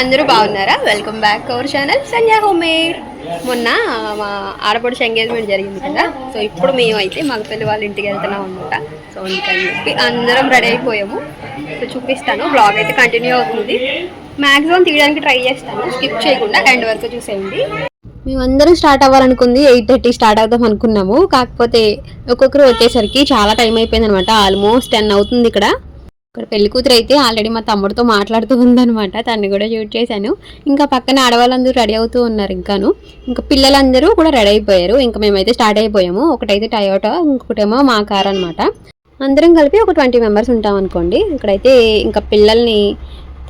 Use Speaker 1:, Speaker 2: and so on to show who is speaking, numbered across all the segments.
Speaker 1: అందరూ బాగున్నారా? Welcome back our channel Sanjay home మొన్న మా ఆడపడుచు ఎంగేజ్మెంట్ జరిగింది కదా? సో ఇప్పుడు మేము అయితే మగపల్లి వాళ్ళ ఇంటికి వెళ్తున్నాం అనమాట సో అందుకని చెప్పి అందరం రెడీ అయిపోయాము. సో చూపిస్తాను. బ్లాగ్ అయితే కంటిన్యూ అవుతుంది. మ్యాక్సిమం తీయడానికి ట్రై చేస్తాను. స్కిప్ చేయకుండా ఎండ్ వరకు చూసేయండి. మేమందరం స్టార్ట్ అవ్వాలనుకుంది ఎయిట్ థర్టీ స్టార్ట్ అవుదాం అనుకున్నాము. కాకపోతే ఒక్కొక్కరు వచ్చేసరికి చాలా టైం అయిపోయింది అనమాట ఆల్మోస్ట్ టెన్ అవుతుంది ఇక్కడ. ఇక్కడ పెళ్ళి కూతురు అయితే ఆల్రెడీ మా తమ్ముడితో మాట్లాడుతూ ఉందనమాట తన్ని కూడా షూట్ చేశాను. ఇంకా పక్కన ఆడవాళ్ళందరూ రెడీ అవుతూ ఉన్నారు ఇంకాను. ఇంకా పిల్లలందరూ కూడా రెడీ అయిపోయారు. ఇంకా మేమైతే స్టార్ట్ అయిపోయాము. ఒకటైతే టయోటా ఇంకొకటేమో మా కార్ అనమాట అందరం కలిపి ఒక ట్వంటీ మెంబర్స్ ఉంటాం అనుకోండి. ఇక్కడైతే ఇంకా పిల్లల్ని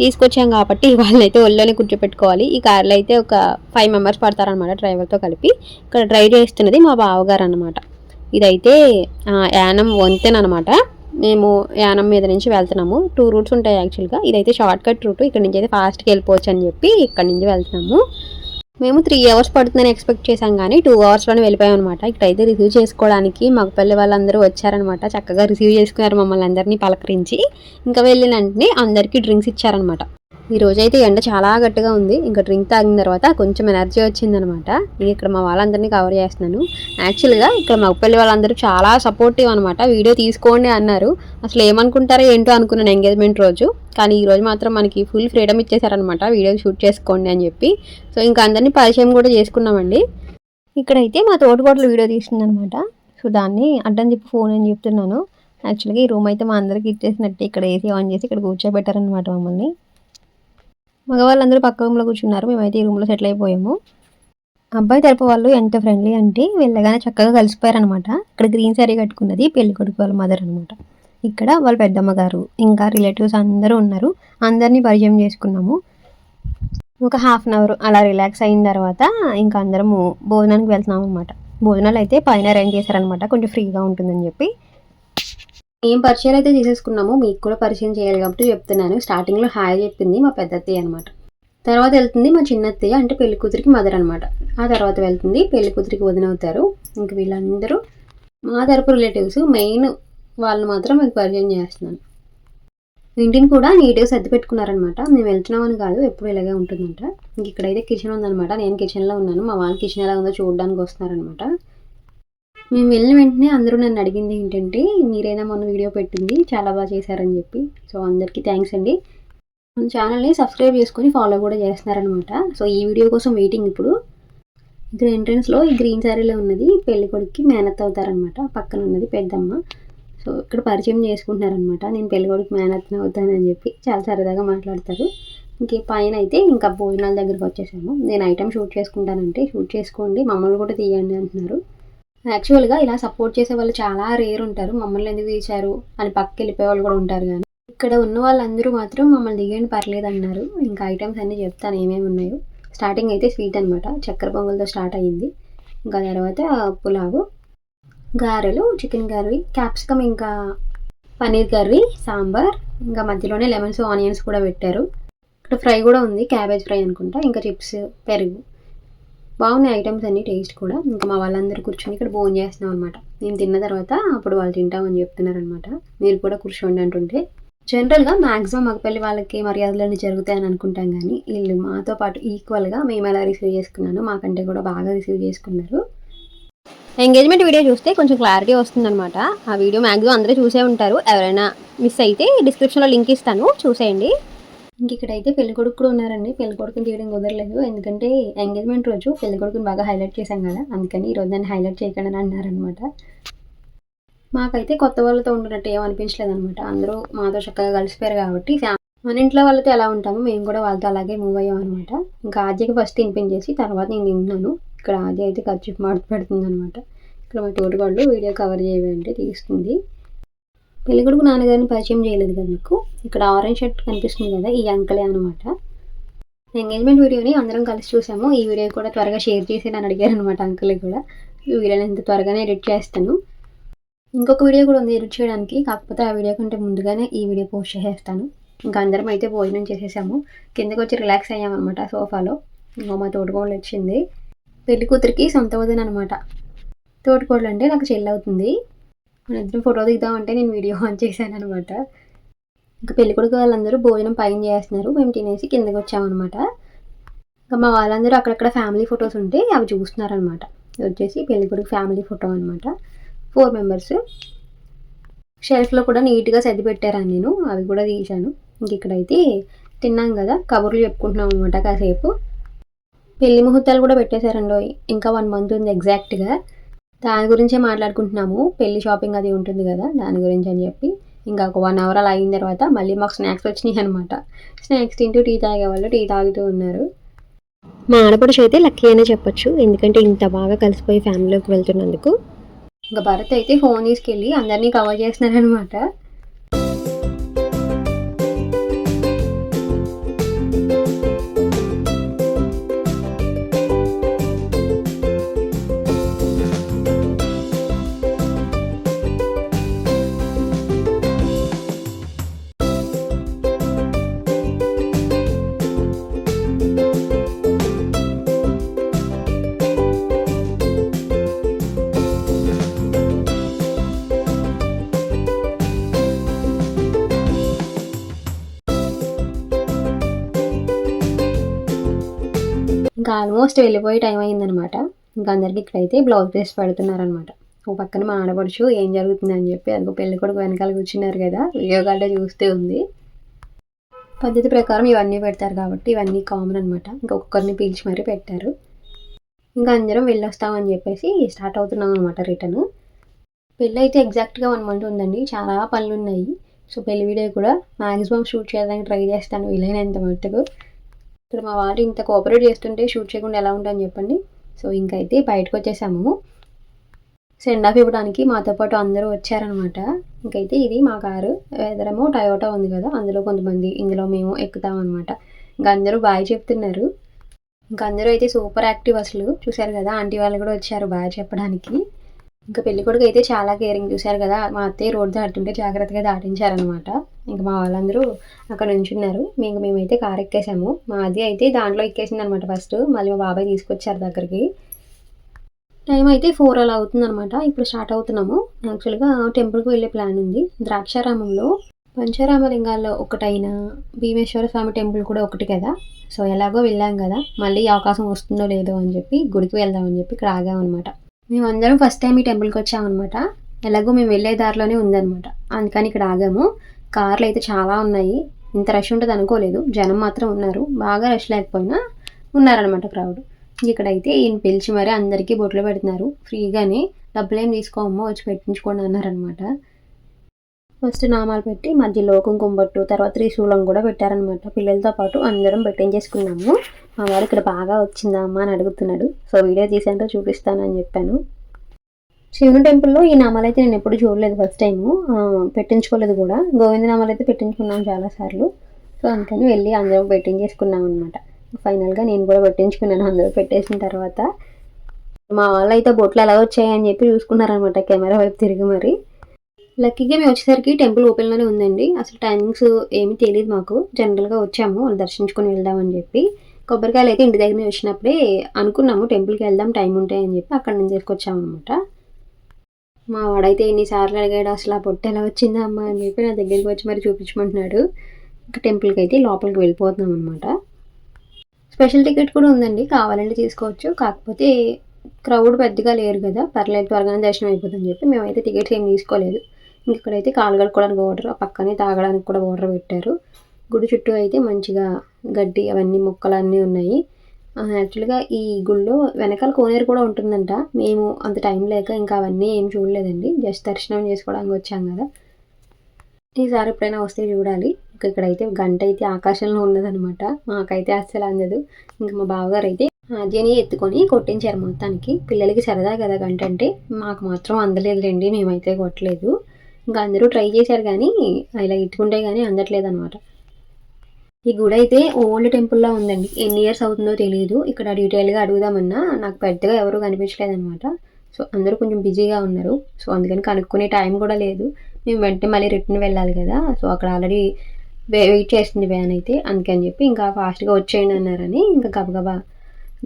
Speaker 1: తీసుకొచ్చాం కాబట్టి వాళ్ళైతే ఒళ్ళోనే కూర్చోపెట్టుకోవాలి. ఈ కార్లో అయితే ఒక ఫైవ్ మెంబర్స్ పడతారనమాట డ్రైవర్తో కలిపి. ఇక్కడ డ్రైవ్ చేస్తున్నది మా బావగారు అనమాట ఇదైతే యానం వంతెన అనమాట మేము యానం మీద నుంచి వెళ్తున్నాము. టూ రూట్స్ ఉంటాయి యాక్చువల్గా ఇదైతే షార్ట్ కట్ రూట్ ఇక్కడ నుంచి అయితే ఫాస్ట్కి వెళ్ళిపోవచ్చు అని చెప్పి ఇక్కడ నుంచి వెళ్తున్నాము. మేము త్రీ అవర్స్ పడుతుందని ఎక్స్పెక్ట్ చేసాం కానీ టూ అవర్స్లోనే వెళ్ళిపోయాం అనమాట ఇక్కడైతే రిసీవ్ చేసుకోవడానికి మగపల్లి వాళ్ళందరూ వచ్చారనమాట చక్కగా రిసీవ్ చేసుకున్నారు మమ్మల్ని అందరినీ పలకరించి. ఇంకా వెళ్ళిన వెంటనే అందరికీ డ్రింక్స్ ఇచ్చారనమాట ఈ రోజైతే ఎండ చాలా గట్టిగా ఉంది. ఇంకా డ్రింక్ తాగిన తర్వాత కొంచెం ఎనర్జీ వచ్చిందనమాట. నేను ఇక్కడ మా వాళ్ళందరినీ కవర్ చేస్తున్నాను. యాక్చువల్గా ఇక్కడ మగపల్లి వాళ్ళందరూ చాలా సపోర్టివ్ అనమాట. వీడియో తీసుకోండి అన్నారు. అసలు ఏమనుకుంటారో ఏంటో అనుకున్నాను ఎంగేజ్మెంట్ రోజు. కానీ ఈ రోజు మాత్రం మనకి ఫుల్ ఫ్రీడమ్ ఇచ్చేసారనమాట వీడియో షూట్ చేసుకోండి అని చెప్పి. సో ఇంకా అందరినీ పరిచయం కూడా చేసుకున్నామండి. ఇక్కడైతే మా తోటకోటలు వీడియో తీస్తుందనమాట సో దాన్ని అడ్డం చెప్పి ఫోన్ అని చెప్తున్నాను. యాక్చువల్గా ఈ రూమ్ అయితే మా అందరికి ఇచ్చేసినట్టే. ఇక్కడ ఏసీ ఆన్ చేసి ఇక్కడ కూర్చోబెట్టారనమాట మమ్మల్ని. మగవాళ్ళందరూ పక్క రూమ్లో కూర్చున్నారు. మేమైతే ఈ రూమ్లో సెటిల్ అయిపోయాము. అబ్బాయి తరపు వాళ్ళు ఎంత ఫ్రెండ్లీ అంటే వెళ్ళగానే చక్కగా కలిసిపోయారనమాట ఇక్కడ గ్రీన్ శారీ కట్టుకున్నది పెళ్ళి కొడుకు వాళ్ళ మదర్ అనమాట ఇక్కడ వాళ్ళ పెద్దమ్మ గారు ఇంకా రిలేటివ్స్ అందరూ ఉన్నారు. అందరినీ పరిచయం చేసుకున్నాము. ఒక హాఫ్ అన్ అవర్ అలా రిలాక్స్ అయిన తర్వాత ఇంకా అందరము భోజనానికి వెళ్తున్నాం అనమాట భోజనాలు అయితే పైన అరేంజ్ చేశారనమాట కొంచెం ఫ్రీగా ఉంటుందని చెప్పి. ఏం పరిచయాలు అయితే చేసేసుకున్నామో మీకు కూడా పరిచయం చేయాలి కాబట్టి చెప్తున్నాను. స్టార్టింగ్లో హాయ్ చెప్పింది మా పెద్దత్తయ్య అనమాట తర్వాత వెళ్తుంది మా చిన్నత్తయ్య అంటే పెళ్ళి కూతురికి మదర్ అనమాట ఆ తర్వాత వెళ్తుంది పెళ్ళి కూతురికి వదినవుతారు ఇంక వీళ్ళందరూ మా తరపు రిలేటివ్స్ మెయిన్ వాళ్ళని మాత్రం మీకు పరిచయం చేస్తున్నాను. ఇంటిని కూడా నీట్గా సర్ది పెట్టుకున్నారనమాట మేము వెళ్తున్నామని కాదు ఎప్పుడు ఇలాగే ఉంటుందంట. ఇంక ఇక్కడైతే కిచెన్ ఉందనమాట నేను కిచెన్లో ఉన్నాను. మా వాళ్ళు కిచెన్ ఎలా ఉందో చూడడానికి వస్తున్నారనమాట మేము వెళ్ళిన వెంటనే అందరూ నన్ను అడిగింది ఏంటంటే మీరైనా మొన్న వీడియో పెట్టింది చాలా బాగా చేశారని చెప్పి. సో అందరికీ థ్యాంక్స్ అండి. మన ఛానల్ని సబ్స్క్రైబ్ చేసుకొని ఫాలో కూడా చేస్తున్నారనమాట సో ఈ వీడియో కోసం వెయిటింగ్ ఇప్పుడు. ఇక్కడ ఎంట్రన్స్లో ఈ గ్రీన్ శారీలో ఉన్నది పెళ్ళి కొడుక్కి మేనత్ అవుతారనమాట పక్కన ఉన్నది పెద్దమ్మ. సో ఇక్కడ పరిచయం చేసుకుంటున్నారనమాట నేను పెళ్ళి కొడుకు మేనత్న అవుతానని చెప్పి చాలా సరదాగా మాట్లాడతారు. ఇంకే పైన అయితే ఇంకా భోజనాల దగ్గరికి వచ్చేసాము. నేను ఐటమ్ షూట్ చేసుకుంటానంటే షూట్ చేసుకోండి మమ్మల్ని కూడా తీయండి అంటున్నారు. యాక్చువల్గా ఇలా సపోర్ట్ చేసే వాళ్ళు చాలా రేర్ ఉంటారు. మమ్మల్ని ఎందుకు తీశారు అని పక్కకి వెళ్ళిపోయే వాళ్ళు కూడా ఉంటారు కానీ. ఇక్కడ ఉన్న వాళ్ళందరూ మాత్రం మమ్మల్ని దిగండి పర్లేదు అన్నారు. ఇంకా ఐటమ్స్ అన్నీ చెప్తాను ఏమేమి ఉన్నాయో. స్టార్టింగ్ అయితే స్వీట్ అనమాట చక్కెర పొంగల్తో స్టార్ట్ అయ్యింది. ఇంకా తర్వాత పులావు గారెలు చికెన్ కర్రీ క్యాప్సికమ్ ఇంకా పన్నీర్ కర్రీ సాంబార్. ఇంకా మధ్యలోనే లెమన్స్ ఆనియన్స్ కూడా పెట్టారు. ఇక్కడ ఫ్రై కూడా ఉంది క్యాబేజ్ ఫ్రై అనుకుంటా. ఇంకా చిప్స్ పెరుగు. బాగున్నాయి ఐటమ్స్ అన్ని టేస్ట్ కూడా. ఇంకా మా వాళ్ళందరూ కూర్చొని ఇక్కడ భోజనం చేస్తున్నాం అనమాట నేను తిన్న తర్వాత అప్పుడు వాళ్ళు తింటామని చెప్తున్నారనమాట మీరు కూడా కూర్చోండి అంటుంటే. జనరల్గా మ్యాక్సిమం మగపల్లి వాళ్ళకి మర్యాదలన్నీ జరుగుతాయని అనుకుంటాం కానీ వీళ్ళు మాతో పాటు ఈక్వల్గా మేము ఎలా రిసీవ్ చేసుకున్నాను మాకంటే కూడా బాగా రిసీవ్ చేసుకున్నారు. ఎంగేజ్మెంట్ వీడియో చూస్తే కొంచెం క్లారిటీ వస్తుందన్నమాట. ఆ వీడియో మ్యాక్సిమం అందరూ చూసే ఉంటారు. ఎవరైనా మిస్ అయితే డిస్క్రిప్షన్లో లింక్ ఇస్తాను. చూసేయండి. ఇంక ఇక్కడైతే పెళ్ళికొడుకు కూడా ఉన్నారండి. పెళ్ళికొడుకుని తీయడం కుదరలేదు. ఎందుకంటే ఎంగేజ్మెంట్ రోజు పెళ్ళికొడుకుని బాగా హైలైట్ చేశాం కదా. అందుకని ఈరోజు నన్ను దాన్ని హైలైట్ చేయకండి అని అన్నారనమాట మాకైతే కొత్త వాళ్ళతో ఉండనట్టు ఏమనిపించలేదు అనమాట అందరూ మాతో చక్కగా కలిసిపోయారు కాబట్టి మన ఇంట్లో వాళ్ళతో ఎలా ఉంటామో మేము కూడా వాళ్ళతో అలాగే మూవ్ అయ్యాం అనమాట ఇంకా ఆద్యకి ఫస్ట్ తినిపించేసి తర్వాత నేను తిన్నాను ఇక్కడ ఆద్య అయితే ఖర్చు మాడు పెడుతుంది అనమాట ఇక్కడ మా తోటివాళ్ళు వీడియో కవర్ చేయండి తీస్తుంది. పెళ్ళికొడుకు నాన్నగారిని పరిచయం చేయలేదు కదా మీకు? ఇక్కడ ఆరెంజ్ షర్ట్ కనిపిస్తుంది కదా ఈ అంకలే అనమాట ఎంగేజ్మెంట్ వీడియోని అందరం కలిసి చూసాము. ఈ వీడియో కూడా త్వరగా షేర్ చేసి నన్ను అడిగారు అనమాట అంకుల్ కూడా. ఈ వీడియోని ఎంత త్వరగానే ఎడిట్ చేస్తాను. ఇంకొక వీడియో కూడా ఉంది ఎడిట్ చేయడానికి. కాకపోతే ఆ వీడియో కంటే ముందుగానే ఈ వీడియో పోస్ట్ చేసేస్తాను. ఇంకా అందరం అయితే భోజనం చేసేసాము. కిందకి వచ్చి రిలాక్స్ అయ్యామన్నమాట సోఫాలో. ఇంకో మా తోటకోళ్ళు వచ్చింది. పెళ్ళి కూతురికి సొంత వదిన అనమాట తోటకోళ్ళు అంటే నాకు చెల్లి అవుతుంది. మన ఇద్దరం ఫోటో దిగుదామంటే నేను వీడియో ఆన్ చేశాను అనమాట ఇంకా పెళ్ళికొడుకు వాళ్ళందరూ భోజనం పైన చేస్తున్నారు. మేము తినేసి కిందకి వచ్చామన్నమాట. ఇంకా మా వాళ్ళందరూ అక్కడక్కడ ఫ్యామిలీ ఫొటోస్ ఉంటే అవి చూస్తున్నారనమాట వచ్చేసి పెళ్ళికొడుకు ఫ్యామిలీ ఫోటో అనమాట ఫోర్ మెంబర్స్. షెల్ఫ్లో కూడా నీట్గా సర్ది పెట్టారని నేను. అవి కూడా తీశాను. ఇంక ఇక్కడైతే తిన్నాం కదా. కబుర్లు చెప్పుకుంటున్నాం అనమాట కాసేపు. పెళ్ళి ముహూర్తాలు కూడా పెట్టేశారండి. ఇంకా వన్ మంత్ ఉంది ఎగ్జాక్ట్గా దాని గురించే మాట్లాడుకుంటున్నాము. పెళ్ళి షాపింగ్ అది ఉంటుంది కదా దాని గురించి అని చెప్పి. ఇంకా ఒక వన్ అవర్ అలా అయిన తర్వాత మళ్ళీ మాకు స్నాక్స్ వచ్చినాయి అనమాట స్నాక్స్ తింటూ టీ తాగే వాళ్ళు టీ తాగుతూ ఉన్నారు. మా ఆడపడుచు అయితే లక్కీ అనే చెప్పొచ్చు. ఎందుకంటే ఇంత బాగా కలిసిపోయి ఫ్యామిలీలోకి వెళ్తున్నందుకు. ఇంకా భరత్ అయితే ఫోన్ తీసుకెళ్ళి అందరినీ కవర్ చేస్తున్నారనమాట ఇంకా ఆల్మోస్ట్ వెళ్ళిపోయే టైం అయిందనమాట ఇంకా అందరికీ ఇక్కడైతే బ్లౌజ్ పీస్ పెడుతున్నారనమాట. ఓ పక్కన మా ఆడపడుచు ఏం జరుగుతుందని చెప్పి అది పెళ్ళి కొడుకు వెనకాల కూర్చున్నారు కదా వీడియో కాల్లో చూస్తే ఉంది. పద్ధతి ప్రకారం ఇవన్నీ పెడతారు కాబట్టి ఇవన్నీ కామన్ అనమాట. ఇంకా ఒక్కొక్కరిని పీల్చి మరీ పెట్టారు. ఇంకా అందరం వెళ్ళొస్తామని చెప్పేసి స్టార్ట్ అవుతున్నాం అనమాట రిటర్న్ పెళ్ళి అయితే ఎగ్జాక్ట్గా వన్ మంత్ ఉందండి. చాలా పనులు ఉన్నాయి సో పెళ్ళి వీడియో కూడా మ్యాక్సిమం షూట్ చేయడానికి ట్రై చేస్తాను. వీలైనంత మట్టుకు. ఇక్కడ మా వాళ్ళు ఇంత కోఆపరేట్ చేస్తుంటే షూట్ చేయకుండా ఎలా ఉంటుందని చెప్పండి. సో ఇంకైతే బయటకు వచ్చేసాము. సెండ్ ఆఫ్ ఇవ్వడానికి మాతో పాటు అందరూ వచ్చారనమాట ఇంకైతే ఇది మా కారు. ఎదరేమో టయోటా ఉంది కదా అందులో కొంతమంది ఇందులో మేము ఎక్కుతామన్నమాట ఇంకా అందరూ బాయ్ చెప్తున్నారు. ఇంకా అందరూ అయితే సూపర్ యాక్టివ్ అసలు. చూశారు కదా ఆంటీ వాళ్ళు కూడా వచ్చారు బాయ్ చెప్పడానికి. ఇంకా పెళ్ళి కొడుకు అయితే చాలా కేరింగ్ చూశారు కదా. మా అత్తయ్య రోడ్ దాటుతుంటే జాగ్రత్తగా దాటించారనమాట ఇంకా మా వాళ్ళందరూ అక్కడ నుంచున్నారు. మేము మేమైతే కార్ ఎక్కేసాము. మా అది అయితే దాంట్లో ఎక్కేసింది అనమాట ఫస్ట్ మళ్ళీ మా బాబాయ్ తీసుకొచ్చారు దగ్గరికి. టైం అయితే ఫోర్ అలా అవుతుందన్నమాట. ఇప్పుడు స్టార్ట్ అవుతున్నాము. యాక్చువల్గా టెంపుల్కి వెళ్ళే ప్లాన్ ఉంది. ద్రాక్షారామంలో పంచారామలింగాల్లో ఒకటైన భీమేశ్వర స్వామి టెంపుల్ కూడా ఒకటి కదా. సో ఎలాగో వెళ్ళాం కదా. మళ్ళీ అవకాశం వస్తుందో లేదో అని చెప్పి గుడికి వెళ్దామని చెప్పి ఇక్కడ ఆగామన్నమాట. మేమందరం ఫస్ట్ టైం ఈ టెంపుల్కి వచ్చామన్నమాట. ఎలాగో మేము వెళ్ళే దారిలోనే ఉందన్నమాట. అందుకని ఇక్కడ ఆగాము. కార్లు అయితే చాలా ఉన్నాయి. ఇంత రష్ ఉంటుంది అనుకోలేదు. జనం మాత్రం ఉన్నారు. బాగా రష్ లేకపోయినా ఉన్నారనమాట క్రౌడ్ ఇక్కడైతే ఈయన పిలిచి మరి అందరికీ బొట్లు పెడుతున్నారు. ఫ్రీగానే డబ్బులు ఏం తీసుకోమో వచ్చి పెట్టించుకోండి అన్నారనమాట ఫస్ట్ నామాలు పెట్టి మధ్యలో కుంకుమ బొట్టు తర్వాత త్రిశూలం కూడా పెట్టారనమాట. పిల్లలతో పాటు అందరం పెట్టించేసుకున్నాము మా వాడు ఇక్కడ బాగా వచ్చిందా అమ్మ అని అడుగుతున్నాడు. సో వీడియో తీసేంతో చూపిస్తానని చెప్పాను. శివుని టెంపుల్లో ఈ నామాలు అయితే నేను ఎప్పుడు చూడలేదు ఫస్ట్ టైము. పెట్టించుకోలేదు కూడా. గోవింద నామాలు అయితే పెట్టించుకున్నాం చాలాసార్లు సో అందుకని వెళ్ళి అందరం పెట్టించేసుకున్నాం అనమాట ఫైనల్గా నేను కూడా పెట్టించుకున్నాను అందరూ పెట్టేసిన తర్వాత. మా వాళ్ళు అయితే బొట్లు ఎలా వచ్చాయని చెప్పి చూసుకున్నారనమాట కెమెరా వైపు తిరిగి మరి. లక్కీగా మేము వచ్చేసరికి టెంపుల్ ఓపెన్లోనే ఉందండి. అసలు టైమింగ్స్ ఏమీ తెలియదు మాకు. జనరల్గా వచ్చాము. దర్శించుకొని వెళ్దామని చెప్పి. కొబ్బరికాయలు అయితే ఇంటి దగ్గర వచ్చినప్పుడే అనుకున్నాము టెంపుల్కి వెళ్దాం టైం ఉంటాయని చెప్పి అక్కడ నుంచి తీసుకొచ్చాము అనమాట మా వాడైతే ఎన్నిసార్లు అడిగాడు అసలు ఆ పొట్టు ఎలా వచ్చిందా అమ్మ? అని చెప్పి నా దగ్గరికి వచ్చి మరి చూపించమంటున్నాడు. ఇంకా టెంపుల్కి అయితే లోపలికి వెళ్ళిపోతున్నాం అనమాట స్పెషల్ టికెట్ కూడా ఉందండి. కావాలంటే తీసుకోవచ్చు. కాకపోతే క్రౌడ్ పెద్దగా లేరు కదా. పర్లేదు త్వరగానే దర్శనం అయిపోతుందని చెప్పి మేమైతే టికెట్స్ ఏం తీసుకోలేదు. ఇక్కడైతే కాలు కడుక్కోవడానికి వాటర్ పక్కనే తాగడానికి కూడా వాటర్ పెట్టారు. గుడి చుట్టూ అయితే మంచిగా గడ్డి అవన్నీ మొక్కలు అన్నీ ఉన్నాయి. యాక్చువల్గా ఈ గుళ్ళో వెనకాల కోనేరు కూడా ఉంటుందంట. మేము అంత టైం లేక ఇంకా అవన్నీ ఏం చూడలేదండి. జస్ట్ దర్శనం చేసుకోవడానికి వచ్చాం కదా. ఈసారి ఎప్పుడైనా వస్తే చూడాలి. ఇంకా ఇక్కడైతే గంట అయితే ఆకాశంలో ఉన్నదనమాట మాకైతే అస్సలు అందదు. ఇంకా మా బావగారు అయితే ఆద్యని ఎత్తుకొని కొట్టించారు మొత్తానికి. పిల్లలకి సరదా కదా గంట అంటే. మాకు మాత్రం అందలేదు రండి మేమైతే కొట్టలేదు. ఇంకా అందరూ ట్రై చేశారు కానీ ఇలా ఇట్టుకుంటే కానీ అందట్లేదు అనమాట ఈ గుడి అయితే ఓల్డ్ టెంపుల్లా ఉందండి. ఎన్ని ఇయర్స్ అవుతుందో తెలియదు ఇక్కడ డీటెయిల్గా అడుగుదామన్నా నాకు పెద్దగా ఎవరు కనిపించలేదన్నమాట. సో అందరూ కొంచెం బిజీగా ఉన్నారు. సో అందుకని కనుక్కునే టైం కూడా లేదు. మేము వెంటనే మళ్ళీ రిటర్న్ వెళ్ళాలి కదా. సో అక్కడ ఆల్రెడీ వెయిట్ చేస్తుంది వ్యాన్ అయితే. అందుకని చెప్పి ఇంకా ఫాస్ట్గా వచ్చేయండి అన్నారని ఇంకా గబగబా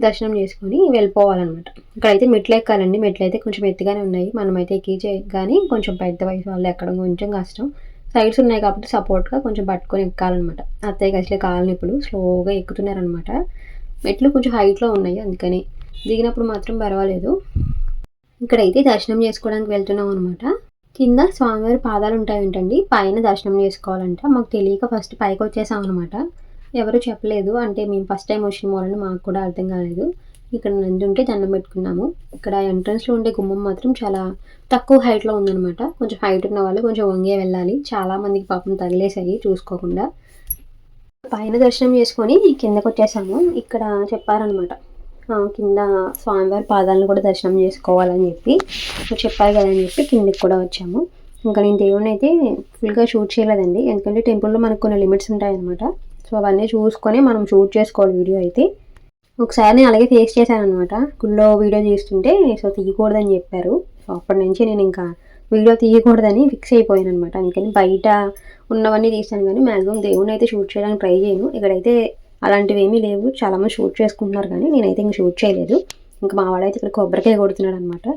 Speaker 1: దర్శనం చేసుకొని వెళ్ళిపోవాలన్నమాట. ఇక్కడైతే మెట్లు ఎక్కాలండి. మెట్లు అయితే కొంచెం ఎత్తుగానే ఉన్నాయి. మనమైతే ఎక్కించే కానీ కొంచెం పెద్ద వయసు వాళ్ళు ఎక్కడం కొంచెం కష్టం. సైడ్స్ ఉన్నాయి కాబట్టి సపోర్ట్గా కొంచెం పట్టుకొని ఎక్కాలన్నమాట. అత్తయ్య అసలే కాలని ఇప్పుడు స్లోగా ఎక్కుతున్నారనమాట మెట్లు కొంచెం హైట్లో ఉన్నాయి అందుకని. దిగినప్పుడు మాత్రం పర్వాలేదు. ఇక్కడైతే దర్శనం చేసుకోవడానికి వెళ్తున్నాం అనమాట కింద స్వామివారి పాదాలు ఉంటాయంటండి. పైన దర్శనం చేసుకోవాలంట. మాకు తెలియక ఫస్ట్ పైకి వచ్చేసాం అనమాట ఎవరు చెప్పలేదు. అంటే మేము ఫస్ట్ టైం వచ్చిన వాళ్ళని మాకు కూడా అర్థం కాలేదు. ఇక్కడ నంది ఉంటే దండం పెట్టుకున్నాము. ఇక్కడ ఎంట్రన్స్లో ఉండే గుమ్మం మాత్రం చాలా తక్కువ హైట్లో ఉందనమాట కొంచెం హైట్ ఉన్న వాళ్ళు కొంచెం వంగే వెళ్ళాలి. చాలామందికి పాపం తగిలేసాయి చూసుకోకుండా. పైన దర్శనం చేసుకొని కిందకు వచ్చేసాము. ఇక్కడ చెప్పారనమాట కింద స్వామివారి పాదాలను కూడా దర్శనం చేసుకోవాలని చెప్పి. చెప్పారు కదా అని చెప్పి కిందకి కూడా వచ్చాము. ఇంకా నేను దేవుని అయితే ఫుల్గా షూట్ చేయలేదండి. ఎందుకంటే టెంపుల్లో మనకు కొన్ని లిమిట్స్ ఉంటాయన్నమాట. సో అవన్నీ చూసుకొని మనం షూట్ చేసుకోవాలి వీడియో అయితే. ఒకసారి నేను అలాగే ఫేస్ చేశాను అనమాట గుళ్ళో వీడియో తీస్తుంటే సో తీయకూడదని చెప్పారు. సో అప్పటి నుంచి నేను ఇంకా వీడియో తీయకూడదని ఫిక్స్ అయిపోయాను అనమాట అందుకని బయట ఉన్నవన్నీ తీసాను కానీ మ్యాక్సిమం దేవుని అయితే షూట్ చేయడానికి ట్రై చేయను. ఇక్కడైతే అలాంటివి ఏమీ లేవు చాలామంది షూట్ చేసుకుంటున్నారు కానీ నేనైతే ఇంక షూట్ చేయలేదు. ఇంకా మా వాడైతే ఇక్కడ కొబ్బరికాయ కొడుతున్నాడు అనమాట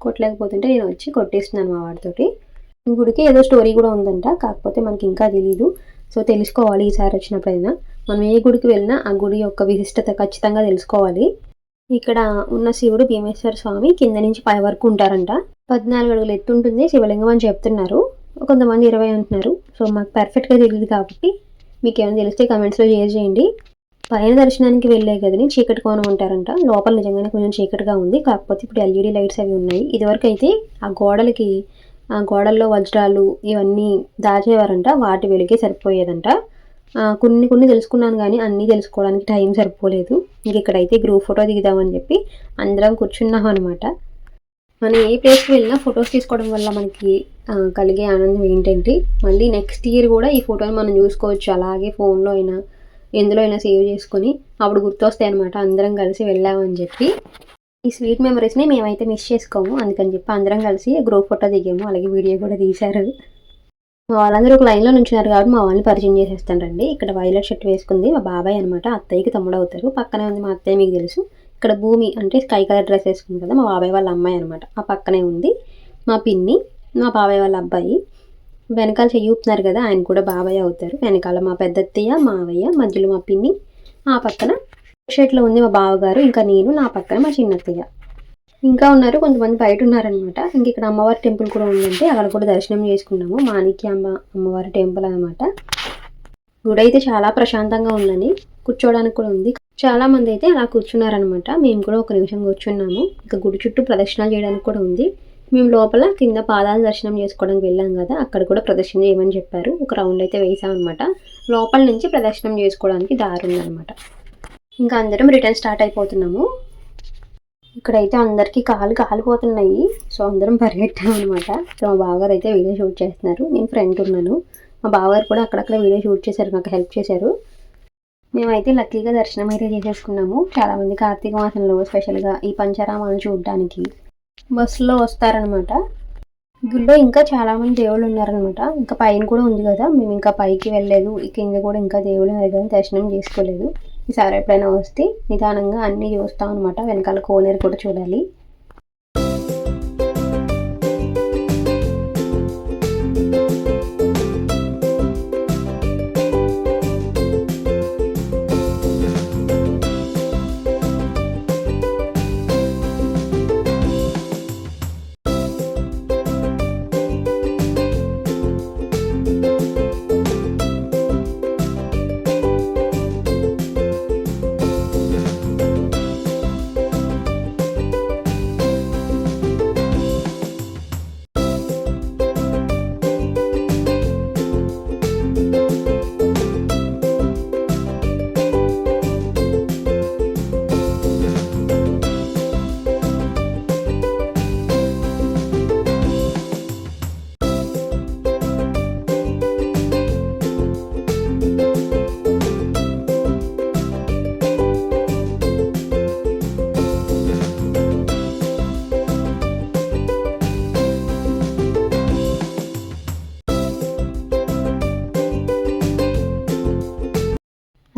Speaker 1: కొట్టలేకపోతుంటే నేను వచ్చి కొట్టేస్తున్నాను మా వాడితోటి. గుడికి ఏదో స్టోరీ కూడా ఉందంట. కాకపోతే మనకి ఇంకా తెలియదు సో తెలుసుకోవాలి ఈసారి వచ్చినప్పుడైనా. మనం ఏ గుడికి వెళ్ళినా ఆ గుడి యొక్క విశిష్టత ఖచ్చితంగా తెలుసుకోవాలి. ఇక్కడ ఉన్న శివుడు భీమేశ్వర స్వామి కింద నుంచి పై వరకు ఉంటారంట. పద్నాలుగు అడుగులు ఎత్తు ఉంటుంది శివలింగం అని చెప్తున్నారు. కొంతమంది ఇరవై అంటున్నారు. సో మాకు పర్ఫెక్ట్గా తెలియదు కాబట్టి మీకు ఏమైనా తెలిస్తే కమెంట్స్లో షేర్ చేయండి. పైన దర్శనానికి వెళ్ళే గదిని చీకటి కోణం అంటారంట. లోపల నిజంగానే కొంచెం చీకటిగా ఉంది. కాకపోతే ఇప్పుడు ఎల్ఈడి లైట్స్ అవి ఉన్నాయి. ఇదివరకు అయితే ఆ గోడలకి గోడల్లో వజ్రాలు ఇవన్నీ దాచేవారంట వాటి వెలిగే సరిపోయేదంట. కొన్ని కొన్ని తెలుసుకున్నాను కానీ అన్నీ తెలుసుకోవడానికి టైం సరిపోలేదు. ఇంక ఇక్కడైతే గ్రూప్ ఫోటో దిగుదామని చెప్పి అందరం కూర్చున్నాం అనమాట మనం ఏ ప్లేస్కి వెళ్ళినా ఫొటోస్ తీసుకోవడం వల్ల మనకి కలిగే ఆనందం ఏంటంటే మళ్ళీ నెక్స్ట్ ఇయర్ కూడా ఈ ఫోటోని మనం చూసుకోవచ్చు. అలాగే ఫోన్లో అయినా ఎందులో అయినా సేవ్ చేసుకొని అప్పుడు గుర్తొస్తాయి అనమాట అందరం కలిసి వెళ్ళామని చెప్పి. ఈ స్వీట్ మెమరీస్ని మేమైతే మిస్ చేసుకోము. అందుకని చెప్పి అందరం కలిసి గ్రూప్ ఫోటో దిగాము. అలాగే వీడియో కూడా తీశారు. మా వాళ్ళందరూ ఒక లైన్లో నుంచున్నారు కాబట్టి మా వాళ్ళని పరిచయం చేసేస్తానండి ఇక్కడ వైలెట్ షర్ట్ వేసుకుంది మా బాబాయ్ అనమాట అత్తయ్యకి తమ్ముడు అవుతారు పక్కనే ఉంది మా అత్తయ్య మీకు తెలుసు. ఇక్కడ భూమి అంటే స్కై కలర్ డ్రెస్ వేసుకుంది కదా మా బాబాయ్ వాళ్ళ అమ్మాయి అనమాట ఆ పక్కనే ఉంది మా పిన్ని మా బాబాయ్ వాళ్ళ అబ్బాయి. వెనకాల చెయ్యూపుతున్నారు కదా ఆయన కూడా బాబాయ్ అవుతారు. వెనకాల మా పెద్దత్తయ్య మావయ్య మధ్యలో మా పిన్ని. ఆ పక్కన షర్ట్లో ఉంది మా బావగారు ఇంకా నేను నా పక్కన మా చిన్నత్తయ్య. ఇంకా ఉన్నారు కొంతమంది బయట ఉన్నారనమాట ఇంక ఇక్కడ అమ్మవారి టెంపుల్ కూడా ఉందంటే అక్కడ కూడా దర్శనం చేసుకున్నాము. మాణిక్యాంబ అమ్మవారి టెంపుల్ అనమాట గుడి అయితే చాలా ప్రశాంతంగా ఉందని కూర్చోవడానికి కూడా ఉంది. చాలా మంది అయితే అలా కూర్చున్నారనమాట మేము కూడా ఒక నిమిషం కూర్చున్నాము. ఇంకా గుడి చుట్టూ ప్రదర్శనలు చేయడానికి కూడా ఉంది. మేము లోపల కింద పాదాలు దర్శనం చేసుకోవడానికి వెళ్ళాం కదా అక్కడ కూడా ప్రదర్శన చేయమని చెప్పారు. ఒక రౌండ్ అయితే వేసామన్నమాట. లోపల నుంచి ప్రదర్శనం చేసుకోవడానికి దారి ఉందన్నమాట. ఇంకా అందరం రిటర్న్ స్టార్ట్ అయిపోతున్నాము. ఇక్కడైతే అందరికీ కాలు కాలిపోతున్నాయి. సో అందరం పరిగెట్టాం అనమాట సో మా బావగారు అయితే వీడియో షూట్ చేస్తున్నారు. నేను ఫ్రెండ్ ఉన్నాను. మా బావగారు కూడా అక్కడక్కడ వీడియో షూట్ చేశారు. నాకు హెల్ప్ చేశారు. మేమైతే లక్కీగా దర్శనం అయితే చేసేసుకున్నాము. చాలామంది కార్తీక మాసంలో స్పెషల్గా ఈ పంచరామాలను చూడడానికి. బస్సులో వస్తారనమాట గుళ్ళో ఇంకా చాలామంది దేవుళ్ళు ఉన్నారనమాట ఇంకా పైన కూడా ఉంది కదా. మేము ఇంకా పైకి వెళ్ళలేదు. కింద కూడా ఇంకా దేవుళ్ళు దర్శనం చేసుకోలేదు. ఈసారి ఎప్పుడైనా వస్తే నిదానంగా అన్నీ చూస్తాం అనమాట వెనకాల కోనేరు కూడా చూడాలి.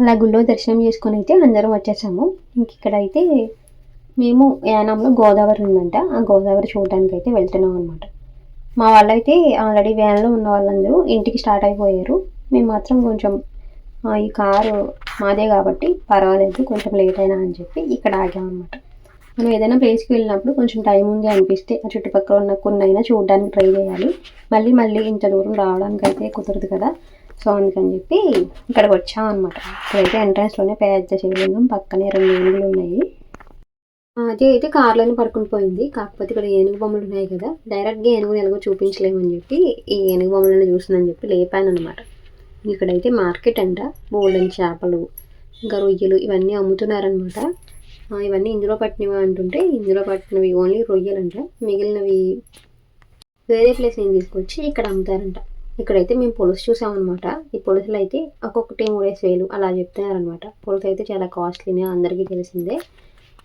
Speaker 1: అలా గుళ్ళో దర్శనం చేసుకొని అయితే అందరం వచ్చేసాము. ఇంక ఇక్కడ అయితే మేము యానంలో గోదావరి ఉందంట. ఆ గోదావరి చూడడానికి అయితే వెళ్తున్నాం అనమాట మా వాళ్ళైతే ఆల్రెడీ వ్యాన్లో ఉన్న వాళ్ళందరూ ఇంటికి స్టార్ట్ అయిపోయారు. మేము మాత్రం కొంచెం ఈ కారు మాదే కాబట్టి పర్వాలేదు కొంచెం లేట్ అయినా అని చెప్పి ఇక్కడ ఆగామన్నమాట మనం ఏదైనా ప్లేస్కి వెళ్ళినప్పుడు కొంచెం టైం ఉంది అనిపిస్తే ఆ చుట్టుపక్కల ఉన్న కొన్ని అయినా చూడడానికి ట్రై చేయాలి. మళ్ళీ మళ్ళీ ఇంత దూరం రావడానికి అయితే కుదరదు కదా. సో అందుకని చెప్పి ఇక్కడికి వచ్చామన్నమాట ఇక్కడైతే ఎంట్రన్స్లోనే పెద్ద శివలింగం పక్కనే రెండు ఏనుగులు ఉన్నాయి. అదే అయితే కార్లోనే పడుకుని పోయింది. కాకపోతే ఇక్కడ ఏనుగు బొమ్మలు ఉన్నాయి కదా. డైరెక్ట్గా ఏనుగుని ఎలాగో చూపించలేమని చెప్పి ఈ ఏనుగు బొమ్మలను చూసిందని చెప్పి లేపాను అనమాట ఇక్కడైతే మార్కెట్ అంట. బోల్డెన్ చేపలు ఇంకా రొయ్యలు ఇవన్నీ అమ్ముతున్నారనమాట ఇవన్నీ ఇందులో పట్టినవి అంటుంటే ఇందులో పట్టినవి ఓన్లీ రొయ్యలు అంట మిగిలినవి వేరే ప్లేస్ ఏం తీసుకొచ్చి ఇక్కడ అమ్ముతారంట. ఇక్కడైతే మేము పులుసు చూసామన్నమాట. ఈ పులుసులు అయితే ఒక్కొక్కటి మూడేసి వేలు అలా చెప్తున్నారనమాట పులుసు అయితే చాలా కాస్ట్లీనే అందరికీ తెలిసిందే.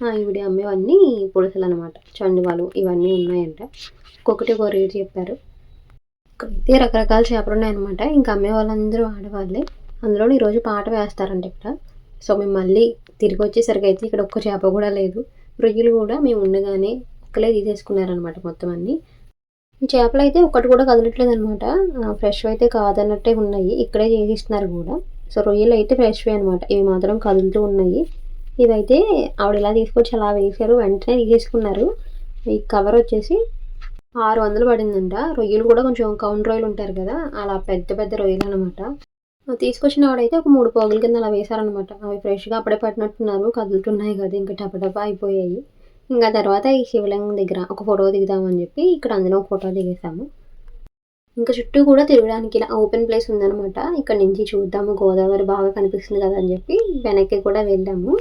Speaker 1: ఆ, ఈవిడ అమ్మేవన్నీ పులుసులు అనమాట చండువాలు ఇవన్నీ ఉన్నాయంట. ఒక్కొక్కటి ఒక రేటు చెప్పారు. ఇక్కడైతే రకరకాల చేపలు ఉన్నాయన్నమాట. ఇంకా అమ్మే వాళ్ళందరూ ఆడవాళ్ళే. అందులో ఈరోజు పాట వేస్తారంట ఇక్కడ. సో మేము మళ్ళీ తిరిగి వచ్చేసరికి అయితే ఇక్కడ ఒక్క చేప కూడా లేదు. రొయ్యలు కూడా మేము ఉండగానే ఒక్కలే తీసేసుకున్నారనమాట మొత్తం అన్నీ. చేపలు అయితే ఒక్కటి కూడా కదలట్లేదు అనమాట ఫ్రెష్ అయితే కాదన్నట్టే ఉన్నాయి. ఇక్కడే చేసిస్తున్నారు కూడా. సో రొయ్యలు అయితే ఫ్రెష్వే అనమాట ఇవి మాత్రం కదులుతూ ఉన్నాయి. ఇవైతే ఆవిడ ఇలా తీసుకొచ్చి అలా వేసారు వెంటనే తీసేసుకున్నారు. ఈ కవర్ వచ్చేసి ఆరు వందలు పడిందంట. రొయ్యలు కూడా కొంచెం కౌంట్ రొయ్యలు ఉంటారు కదా అలా పెద్ద పెద్ద రొయ్యలు అనమాట తీసుకొచ్చిన వాడైతే ఒక మూడు పోగుల కింద అలా వేశారనమాట అవి ఫ్రెష్గా అప్పుడే పట్టినట్టున్నారు. కదులుతున్నాయి కదా ఇంకా టపటపా అయిపోయాయి. ఇంకా తర్వాత ఈ శివలింగం దగ్గర ఒక ఫోటో దిగుదామని చెప్పి ఇక్కడ అందులో ఒక ఫోటో దిగేసాము ఇంకా చుట్టూ కూడా తిరగడానికి ఇలా ఓపెన్ ప్లేస్ ఉందన్నమాట. ఇక్కడ నుంచి చూద్దాము గోదావరి బాగా కనిపిస్తుంది కదా అని చెప్పి వెనక్కి కూడా వెళ్ళాము.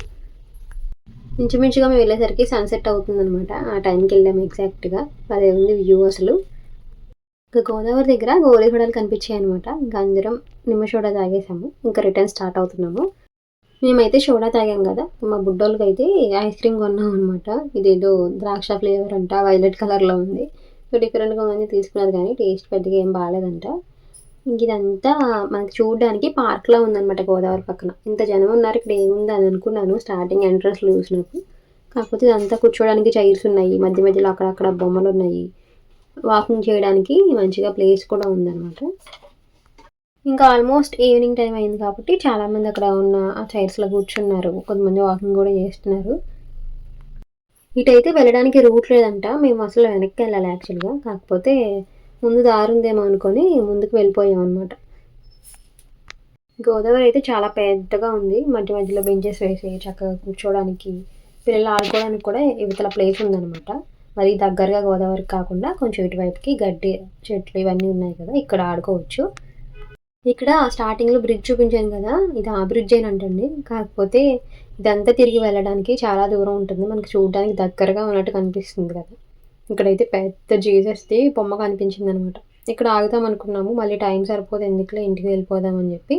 Speaker 1: ఇంచుమించుగా మేము వెళ్ళేసరికి సన్సెట్ అవుతుంది అనమాట ఆ టైంకి వెళ్ళాము ఎగ్జాక్ట్గా అదే ఉంది వ్యూ అసలు. ఇంకా గోదావరి దగ్గర గోలిగొడలు కనిపించాయి అనమాట ఇంకా అందరం నిమిషోడ తాగేసాము ఇంకా రిటర్న్ స్టార్ట్ అవుతున్నాము. మేమైతే సోడా తాగాం కదా. మా బుడ్డోళ్ళకి అయితే ఐస్ క్రీమ్ కొన్నాం అనమాట ఇదేదో ద్రాక్ష ఫ్లేవర్ అంట వైలెట్ కలర్లో ఉంది. సో డిఫరెంట్గా ఉందని తీసుకున్నారు కానీ టేస్ట్ పెద్దగా ఏం బాగాలేదంట. ఇంక ఇదంతా మనకి చూడడానికి పార్క్లా ఉందన్నమాట గోదావరి పక్కన. ఇంత జనం ఉన్నారు ఇక్కడ ఏముంది అని అనుకున్నాను స్టార్టింగ్ ఎంట్రన్స్లో చూసినప్పుడు. కాకపోతే ఇదంతా కూర్చోడానికి చైర్స్ ఉన్నాయి మధ్య మధ్యలో అక్కడక్కడ బొమ్మలు ఉన్నాయి. వాకింగ్ చేయడానికి మంచిగా ప్లేస్ కూడా ఉందన్నమాట. ఇంకా ఆల్మోస్ట్ ఈవినింగ్ టైం అయింది కాబట్టి చాలామంది అక్కడ ఉన్న ఆ చైర్స్లో కూర్చున్నారు. కొంతమంది వాకింగ్ కూడా చేస్తున్నారు. ఇటైతే వెళ్ళడానికి రూట్ లేదంట. మేము అసలు వెనక్కి వెళ్ళాలి యాక్చువల్గా కాకపోతే ముందు దారి ఉందేమో అనుకొని ముందుకు వెళ్ళిపోయాం అనమాట గోదావరి అయితే చాలా పెద్దగా ఉంది. మధ్య మధ్యలో బెంచెస్ వేసి చక్కగా కూర్చోడానికి పిల్లలు ఆడుకోవడానికి కూడా ఇవతల ప్లేస్ ఉందన్నమాట. మరి దగ్గరగా గోదావరికి కాకుండా కొంచెం ఇటువైపుకి గడ్డి చెట్లు ఇవన్నీ ఉన్నాయి కదా. ఇక్కడ ఆడుకోవచ్చు. ఇక్కడ స్టార్టింగ్లో బ్రిడ్జ్ చూపించాను కదా ఇది ఆ బ్రిడ్జ్ అంటండి. కాకపోతే ఇదంతా తిరిగి వెళ్ళడానికి చాలా దూరం ఉంటుంది. మనకి చూడడానికి దగ్గరగా ఉన్నట్టు కనిపిస్తుంది కదా. ఇక్కడైతే పెద్ద జీసస్ది బొమ్మ కనిపించింది అనమాట ఇక్కడ ఆగుదాం అనుకున్నాము మళ్ళీ టైం సరిపోదు ఎందుకులే ఇంటికి వెళ్ళిపోదాం అని చెప్పి.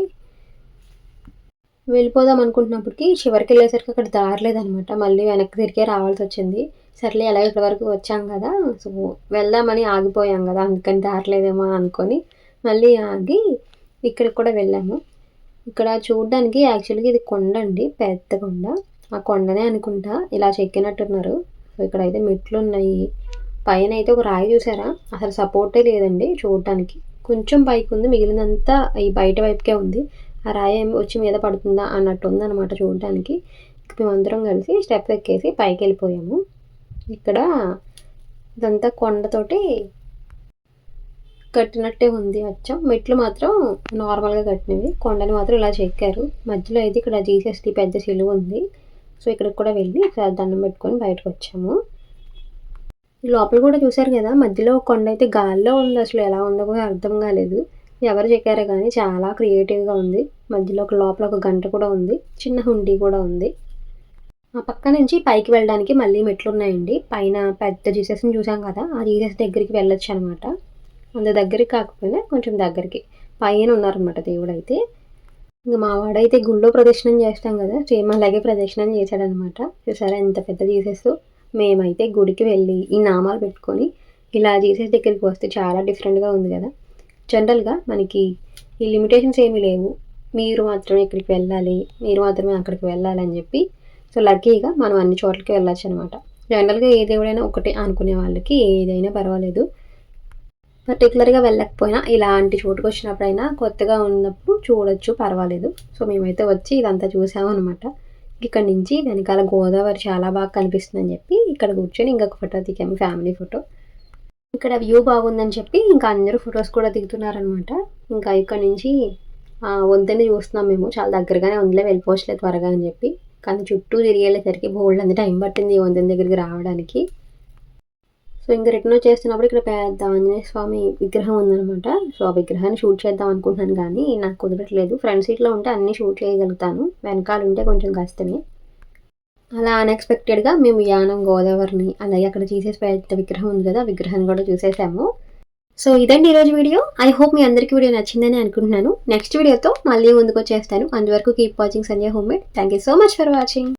Speaker 1: వెళ్ళిపోదాం అనుకుంటున్నప్పటికి చివరికి వెళ్ళేసరికి అక్కడ దారలేదనమాట మళ్ళీ వెనక్కి తిరిగే రావాల్సి వచ్చింది. సర్లే ఎలా ఇక్కడ వరకు వచ్చాం కదా. సో వెళ్దామని ఆగిపోయాం కదా అందుకని దారలేదేమో అనుకొని మళ్ళీ ఆగి ఇక్కడ కూడా వెళ్ళాము. ఇక్కడ చూడడానికి యాక్చువల్గా ఇది కొండ అండి పెద్ద కొండ. ఆ కొండనే అనుకుంటా ఇలా చెక్కినట్టున్నారు. సో ఇక్కడైతే మెట్లు ఉన్నాయి. పైన అయితే ఒక రాయి చూసారా? అసలు సపోర్టే లేదండి చూడటానికి కొంచెం పైకి ఉంది మిగిలినంతా ఈ బయట వైపుకే ఉంది. ఆ రాయి వచ్చి మీద పడుతుందా అన్నట్టు ఉందన్నమాట చూడటానికి మేమందరం కలిసి స్టెప్ ఎక్కేసి పైకి వెళ్ళిపోయాము. ఇక్కడ ఇదంతా కొండతోటి కట్టినట్టే ఉంది అచ్చం. మెట్లు మాత్రం నార్మల్గా కట్టినవి. కొండని మాత్రం ఇలా చెక్కారు. మధ్యలో అయితే ఇక్కడ జీసస్ది పెద్ద సిలువ ఉంది. సో ఇక్కడికి కూడా వెళ్ళి ఒకసారి దండం పెట్టుకొని బయటకు వచ్చాము. ఈ లోపల కూడా చూసారు కదా మధ్యలో కొండ అయితే గాల్లో ఉంది అసలు. ఎలా ఉందో కూడా అర్థం కాలేదు. ఎవరు చెక్కారో కానీ చాలా క్రియేటివ్గా ఉంది. మధ్యలో ఒక లోపల ఒక గంట కూడా ఉంది. చిన్న హుండీ కూడా ఉంది. ఆ పక్క నుంచి పైకి వెళ్ళడానికి మళ్ళీ మెట్లు ఉన్నాయండి. పైన పెద్ద జీసస్ని చూసాం కదా ఆ జీసస్ దగ్గరికి వెళ్ళొచ్చు అనమాట అంత దగ్గరికి కాకపోయినా కొంచెం దగ్గరికి. పైన ఉన్నారనమాట దేవుడు అయితే ఇంకా మా వాడైతే గుళ్ళో ప్రదక్షిణం చేస్తాం కదా సేమ్ అలాగే ప్రదక్షిణం చేశాడనమాట చూసారా ఎంత పెద్ద చేసేస్తూ మేమైతే గుడికి వెళ్ళి ఈ నామాలు పెట్టుకొని ఇలా జీసస్ దగ్గరికి వస్తే చాలా డిఫరెంట్గా ఉంది కదా. జనరల్గా మనకి ఈ లిమిటేషన్స్ ఏమీ లేవు. మీరు మాత్రమే ఇక్కడికి వెళ్ళాలి మీరు మాత్రమే అక్కడికి వెళ్ళాలి అని చెప్పి. సో లక్కీగా మనం అన్ని చోట్లకి వెళ్ళొచ్చు అనమాట జనరల్గా ఏ దేవుడైనా ఒకటే అనుకునే వాళ్ళకి ఏదైనా పర్వాలేదు. పర్టికులర్గా వెళ్ళకపోయినా ఇలాంటి చోటుకు వచ్చినప్పుడైనా కొత్తగా ఉన్నప్పుడు చూడొచ్చు పర్వాలేదు. సో మేమైతే వచ్చి ఇదంతా చూసాము అనమాట ఇక్కడ నుంచి వెనకాల గోదావరి చాలా బాగా కనిపిస్తుందని చెప్పి ఇక్కడ కూర్చొని ఇంకొక ఫోటో దిగాము ఫ్యామిలీ ఫోటో. ఇక్కడ వ్యూ బాగుందని చెప్పి ఇంకా అందరూ ఫొటోస్ కూడా దిగుతున్నారనమాట ఇంకా ఇక్కడ నుంచి వంతెన చూస్తున్నాం మేము. చాలా దగ్గరగానే ఉందిలే వెళ్ళిపోవచ్చులే త్వరగా అని చెప్పి. కానీ చుట్టూ తిరిగేసరికి బోల్డ్ అంత టైం పట్టింది వంతెన దగ్గరికి రావడానికి. సో ఇంకా రిటర్న్ వచ్చేస్తున్నప్పుడు ఇక్కడ పెద్ద ఆంజనేయ స్వామి విగ్రహం ఉందనమాట సో ఆ విగ్రహాన్ని షూట్ చేద్దాం అనుకుంటున్నాను కానీ నాకు కుదరట్లేదు. ఫ్రంట్ సీట్లో ఉంటే అన్నీ షూట్ చేయగలుగుతాను. వెనకాల ఉంటే కొంచెం కష్టమే. అలా అన్ఎక్స్పెక్టెడ్గా మేము యానం గోదావరిని అలాగే అక్కడ చేసే పెద్ద విగ్రహం ఉంది కదా విగ్రహాన్ని కూడా చూసేసాము. సో ఇదండి ఈరోజు వీడియో. ఐ హోప్ మీ అందరికీ వీడియో నచ్చిందని అనుకుంటున్నాను. నెక్స్ట్ వీడియోతో మళ్ళీ ముందుకు వచ్చేస్తాను. అందువరకు keep watching Sanjay home made thank you so much for watching